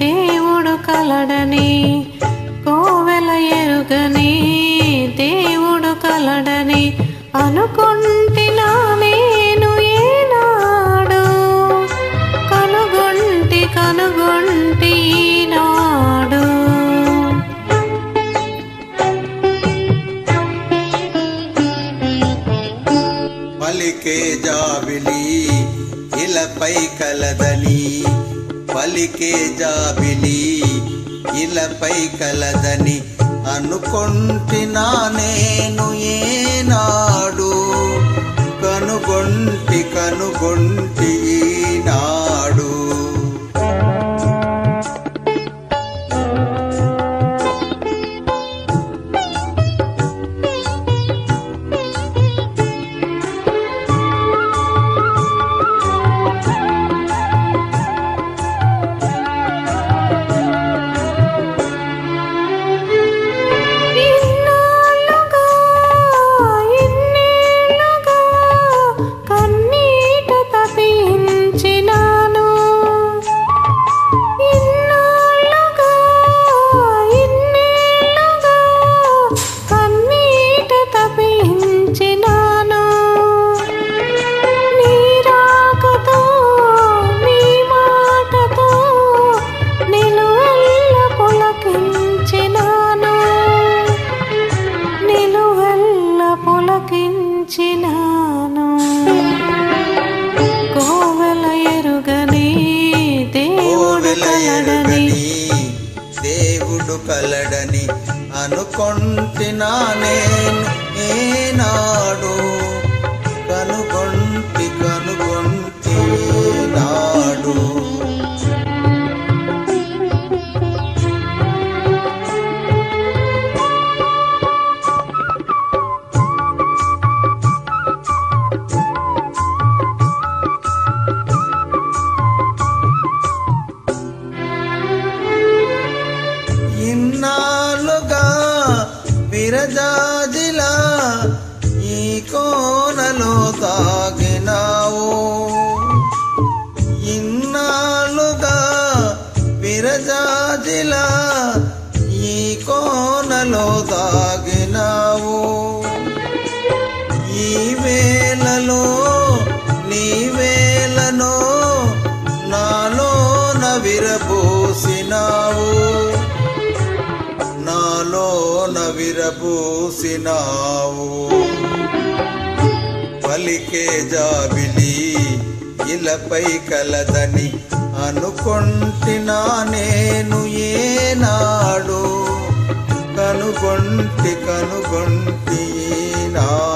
దేవుడు కలడని కోవెల ఎరుగని దేవుడు కలడని అనుకుంటున్నా నేను ఏనాడు. కనుగొంటి కనుగొంటి నాడు పలికే జాబిలి ఇలపై కలదలి పలికే జాబిలి ఇలపై కలదని అనుకొంటినా నేను ఏనాడు. కనుగొంటి కనుగొంటి కలడని అనుకొంటినా నేను ఏనాడు. కనుగొంటి కనుగొంటే. కోనలో తాగినావు. ఇన్నాళ్ళుగా విరజాజిలా ఈ కోనలో తాగినావు ఈ వేళలో నీ వేళనో నాలోన విరబోసినావు. నాలోన విరబూసినావు. పలికే జాబిలి ఇలపై కలదని అనుకొంటినా నేను ఏనాడు. కనుగొంటి కనుగొంటి నాడు